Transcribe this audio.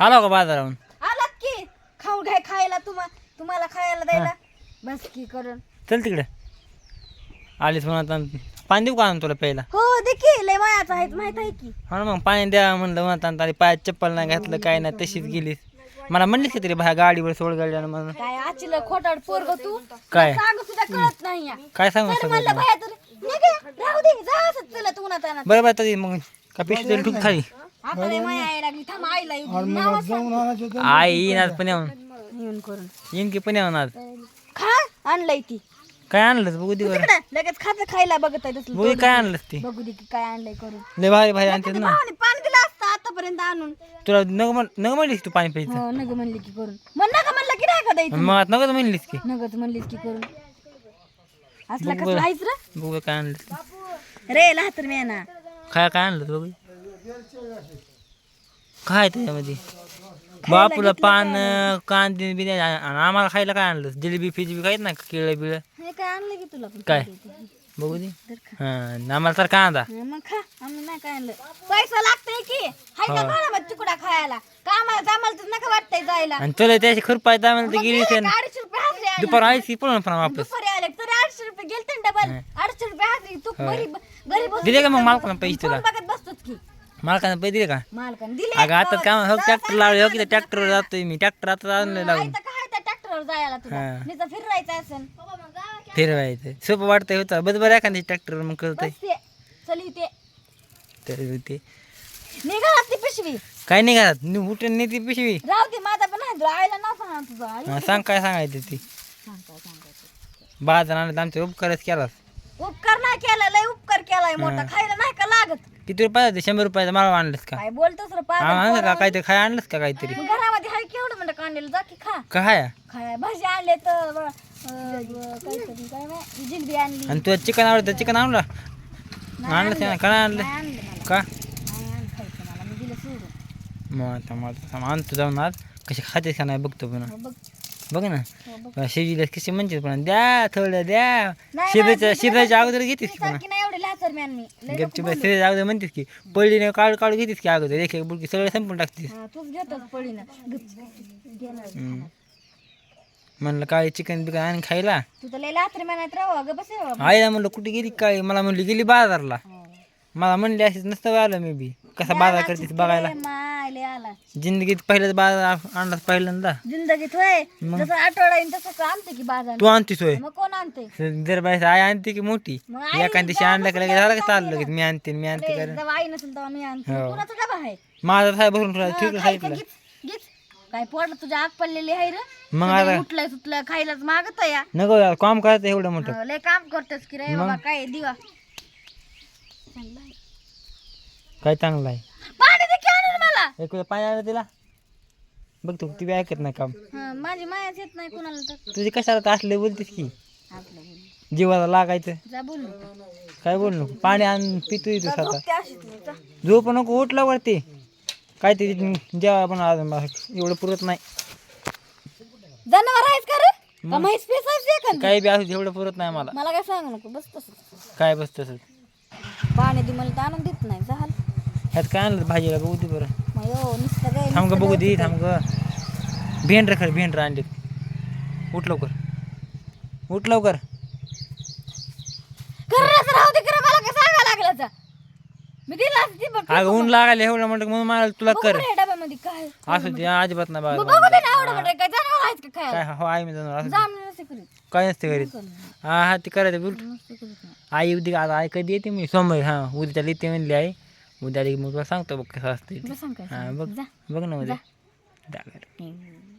आलो का बाजाराहून? आलात की. खाऊन घ्याय खायला तुम्हा तुम्हाला खायला द्यायला? बस की करून. चल तिकडे. आलीस म्हणत आणि पाणी देऊ का आणून तुला प्यायला? हो दे की. लय मायाचं आहे माहीत आहे की. हा ना मग पाणी द्या म्हणलं म्हणत आणि तारी पायात चप्पल नाही घातलं काय नाही तशीच गेलीस. मला म्हणलीस का तरी बाहेर गाडीवर सोड गाडीवर म्हणून? काय आचिल खोटाड पोरग तू? काय? सांग सुद्धा कळत नाही या. काय सांगू सगळं म्हणलं तुला? भया तर. निघ, राहू दे. जा असं तुला तू बरं बरं तरी मग. का पिशवी तरी ठुक खाली आता लय माया यायला लागली. थांब आईला येऊ दे. नाव सांग. आई येईन आज पुण्याहून येऊन करून. येईन की पुण्याहून आज खा आणलंय ती. काय आणलंस? बघू दे बरं. तिकडे लगेच खात खायला बघत आहे तसलं बघू दे काय आणलंस ती. बघू दे की काय आणलंय करून. लय भारी भारी आणते ना. भावाने पाणी दिलं असतं आतापर्यंत आणून. तुला नग म्हण नग म्हणलीस तू पाणी प्यायचं? हो नग म्हणली की करून. मग नग म्हणलं की नाही का द्यायचं मग आता नगच म्हणलीस की. नगच म्हणलीस की करून. असला कसला आहेच रे? बघू काय आणलं रे लहातर मी ना. काय काय आणलं बघू? काय त्याच्यामध्ये बापूला पान कांदे आणि आम्हाला खायला काय आणलं? जिलेबी फिजिबी काहीच नाही केळं बिळं? हे काय आणलं की तुला पण? काय? बघू दे. तर खा. हा आणि आम्हाला तर कांदा. हा, मग खा. आम्ही नाही काय आणलं. पैसा लागतंय की? हाय का मला तुकडा खायला? तर नका वाटतंय जायला. आणि तुला त्याची खुरपाय दामाला गेली गेले ते का अडीचशे रुपये हाजरी आहे दुपार आलीस की पळून पण वापस. दुपारी आले तरी अडीचशे रुपये गेलते ना डबल अडीचशे रुपये हाजरी तू घरी घरी बसून दिले का मग मालकाला पैसे तुला? फोन बघत मालकानं पैसे दिले का? मालकाने दिले. अगं आता काम हो ट्रॅक्टर लावले हो की ट्रॅक्टरवर जातोय मी. ट्रॅक्टर आता आणलं लावून आयतं काय त्या ट्रॅक्टरवर जायला तुला? हा. नुसतं फिरवायचं असेल. फिरवायचं. सोपं वाटतंय होतं. बस बरं एखादी ट्रॅक्टरवर मग ते. चल ते तर ते निघा ती पिशवी. काय नाही घरात मी उठून नाही ती पिशवी? राहू दे माझा पण आहे आईला ना सांगा तुझं. आई हा, सांग काय सांगायचं ती. सांग काय सांगायचं बाजार आणलं आमच्या उपकारच केलास. उपकार नाही केला लय उपकार केलाय मोठा. खायला नाही का लागत? किती रुपये होते? शंभर रुपयाचा माळवा आणलंस का? काय बोलतोस रे हा, पागल आणलं का. काहीतरी खाय आणलंस का काहीतरी? मग घरामध्ये हाय केवढं म्हणलं कांदेलं जा की खा. काय खाय. भाजी आणले तर ब- अं, ब- काहीतरी काय माहिती, जिलबी आणली. आणि तुला चिकन आवडतं चिकन आणलं ते काय आणलं. नाही आणलं मला. का? नाही आणलं खायचं मला. मी दिलं सोडून. मग आता मला थांब, आणतो जाऊन आज. कशी खातेस का नाही बघतो पण बघ बघ ना. हो बघ. शिजीला कशी म्हणते पण. द्या थोडं द्या. शिजायच्या शिजायच्या अगोदर घेतीस की पण गपची शिजायच्या अगोदर म्हणतेस की पडली काढू काढू घेतीस की अगोदर? एक एक बुडकी सगळं संपून टाकतीस. म्हणलं काळी चिकन बिकन आणि खायला. बस. आईला म्हणलं कुठे गेली काळी? मला म्हणली गेली बाजारला. हो. मला म्हणली अशीच नसतं आलं मी बी. कसा बाजार करतेस बघायला. लय माय लय आला. जिंदगीत पहिल्याच बाजार आणलाच पहिल्यांदा? जिंदगीत होय. जसं आठवडा येईन तसं आणते की बाजार. तू आणतीस होय? मग कोण आणते? जर बाई आई आणते की मोठी? मग आई एखाद दिवशी आणलं की लगेच झालं का चाललं लगेच मी आणते मी आणते कारण जेव्हा आई नसेल तेव्हा मी आणते. हो. कुणाचा डबा आहे माझा साहेब भरून ठेवला ठीक खायचं साईडला गीच गीच काय पोट तुझ्या आग पडलेली आहे रे? मग आता उठलंय सुटलं खायलाच मागत या. नको यार, काम करायचं एवढं मोठं. लय काम करतेस की रे बाबा काय आहे, दिवा. आहे. काय चांगलं आहे? आणून मला एक वेळ पाणी आलं तिला? बघ तू ती बी ऐकत नाही काम. हं, माझी मायाच येत नाही कुणाला तर. तुझी कशाला तर असले बोलतेस की? आपलं बोल. जीवाला लागायचं. जा बोल. काय बोल नको पाणी आण पितो येतो स्वतः. झोपते अशीच मी, जा. झोप नको उठला वरती काय ते जेव्हा पण बा- एवढं पुरत नाही. जनावर आहेस का रे? का म्हैस पीस आहेस एखादी? काही बी असू दे, एवढं पुरत नाही मला. मला काय सांगू नको बस तसं काय बस तसंच. पाणी दे मला तर आणून देत नाही झाल ह्यात काय आणलं भाजीला बघू दे बरं. थांब ग बघू दे थांब ग. भेंडर खरं भेंडर आणलेत. उठ लवकर. उठ लवकर. अगं ऊन लागायला एवढं म्हणतं म्हणून मला तुला कर. असू दे अजिबात नाही बघा म्हणजे काय हो आहे मी जाणार काय नसते घरी हा हा ते करायचं नाही. आई उद्या आता आई कधी येते? मी सोमवारी हां उद्याला येते म्हणली आई. उद्या आली की मग तुला सांगतो बघ कसं असते बस सांग काय हां सांग. बघ जा बघ ना उद्या जा. जा घरी. हम्म.